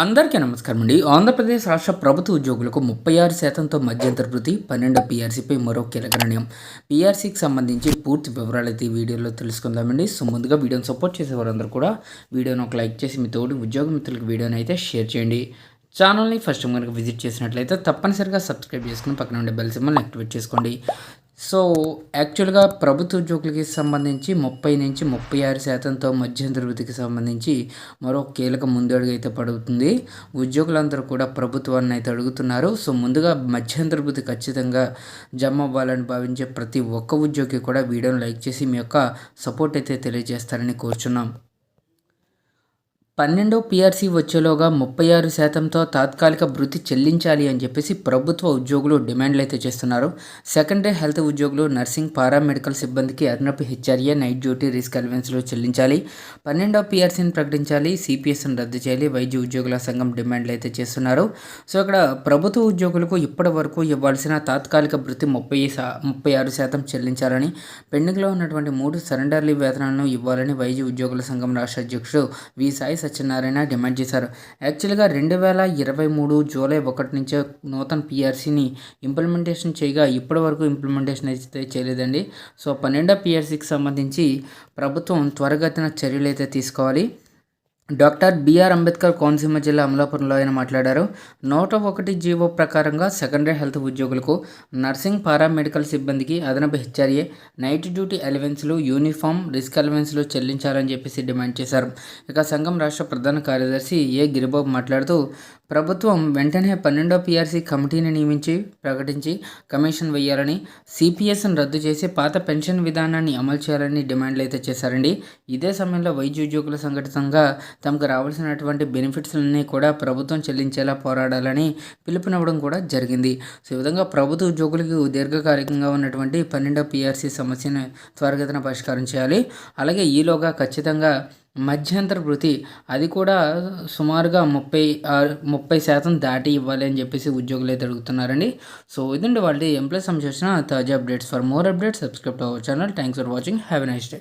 అందరికీ నమస్కారం అండి. ఆంధ్రప్రదేశ్ రాష్ట్ర ప్రభుత్వ ఉద్యోగులకు ముప్పై ఆరు శాతంతో మధ్యంతర వృత్తి పన్నెండు పీఆర్సీపై మరో కీలక నిర్ణయం. పీఆర్సీకి సంబంధించి పూర్తి వివరాలు అయితే వీడియోలో తెలుసుకుందామండి. సో ముందుగా వీడియోని సపోర్ట్ చేసే వారందరూ కూడా వీడియోని ఒక లైక్ చేసి మీ తోటి ఉద్యోగ మిత్రులకు వీడియోని అయితే షేర్ చేయండి. ఛానల్ని ఫస్ట్ కనుక విజిట్ చేసినట్లయితే తప్పనిసరిగా సబ్స్క్రైబ్ చేసుకుని పక్కన ఉండే బెల్ సింబల్ని యాక్టివేట్ చేసుకోండి. సో యాక్చువల్గా ప్రభుత్వ ఉద్యోగులకి సంబంధించి ముప్పై నుంచి ముప్పై ఆరు శాతంతో మధ్యంతర వృత్తికి సంబంధించి మరో కీలక ముందడుగు అయితే పడుతుంది. ఉద్యోగులందరూ కూడా ప్రభుత్వాన్ని అయితే అడుగుతున్నారు. సో ముందుగా మధ్యంతర వృత్తి ఖచ్చితంగా జమ అవ్వాలని భావించే ప్రతి ఒక్క ఉద్యోగి కూడా వీడియోని లైక్ చేసి మీ యొక్క సపోర్ట్ అయితే తెలియజేస్తారని కోరుచున్నాం. పన్నెండో పీఆర్సీ వచ్చేలోగా ముప్పై ఆరు శాతంతో తాత్కాలిక భృతి చెల్లించాలి అని చెప్పేసి ప్రభుత్వ ఉద్యోగులు డిమాండ్లు అయితే చేస్తున్నారు. సెకండరీ హెల్త్ ఉద్యోగులు నర్సింగ్ పారామెడికల్ సిబ్బందికి అదనపు హెచ్ఆర్ఏ నైట్ డ్యూటీ రిస్క్ అలవెన్స్లు చెల్లించాలి. పన్నెండో పిఆర్సీని ప్రకటించాలి. సిపిఎస్ను రద్దు చేయాలి. వైద్య ఉద్యోగుల సంఘం డిమాండ్లు అయితే చేస్తున్నారు. సో ఇక్కడ ప్రభుత్వ ఉద్యోగులకు ఇప్పటి వరకు ఇవ్వాల్సిన తాత్కాలిక భృతి ముప్పై శా ముప్పై ఆరు శాతం చెల్లించాలని పెండింగ్లో ఉన్నటువంటి మూడు సరెండర్లీ వేతనాలను ఇవ్వాలని వైద్య ఉద్యోగుల సంఘం రాష్ట్ర అధ్యక్షుడు వి సాయి సత్యనారాయణ డిమాండ్ చేశారు. యాక్చువల్గా రెండు వేల ఇరవై మూడు జూలై ఒకటి నుంచే నూతన పిఆర్సీని ఇంప్లిమెంటేషన్ చేయగా ఇప్పటి వరకు ఇంప్లిమెంటేషన్ అయితే చేయలేదండి. సో పన్నెండో పిఆర్సీకి సంబంధించి ప్రభుత్వం త్వరగతిన చర్యలు అయితే తీసుకోవాలి. డాక్టర్ బిఆర్ అంబేద్కర్ కోనసీమ జిల్లా అమలాపురంలో ఆయన మాట్లాడారు. నూట ఒకటి జీవో ప్రకారంగా సెకండరీ హెల్త్ ఉద్యోగులకు నర్సింగ్ పారామెడికల్ సిబ్బందికి అదనపు హెచ్ఆర్ఏ నైట్ డ్యూటీ అలవెన్స్లు యూనిఫామ్ రిస్క్ అలవెన్స్లు చెల్లించాలని చెప్పేసి డిమాండ్ చేశారు. ఇక సంఘం రాష్ట్ర ప్రధాన కార్యదర్శి ఏ. గిరిబాబు మాట్లాడుతూ ప్రభుత్వం వెంటనే పన్నెండో పీఆర్సీ కమిటీని నియమించి ప్రకటించి కమిషన్ వేయాలని సిపిఎస్ను రద్దు చేసి పాత పెన్షన్ విధానాన్ని అమలు చేయాలని డిమాండ్లు అయితే చేశారండి. ఇదే సమయంలో వైద్య ఉద్యోగుల సంఘటితంగా తమకు రావాల్సినటువంటి బెనిఫిట్స్లన్నీ కూడా ప్రభుత్వం చెల్లించేలా పోరాడాలని పిలుపునివ్వడం కూడా జరిగింది. సో ఈ విధంగా ప్రభుత్వ ఉద్యోగులకు దీర్ఘకాలికంగా ఉన్నటువంటి పన్నెండో పిఆర్సీ సమస్యను త్వరగతిన పరిష్కారం చేయాలి. అలాగే ఈలోగా ఖచ్చితంగా మధ్యంతర వృత్తి అది కూడా సుమారుగా ముప్పై ముప్పై శాతం దాటి ఇవ్వాలి అని చెప్పేసి ఉద్యోగులు అయితే అడుగుతున్నారండి. సో ఇదండి వాళ్ళ ఎంప్లాయ్ సంబంధించిన తాజా updates. For more updates subscribe to our channel. Thanks for watching. Have a nice day.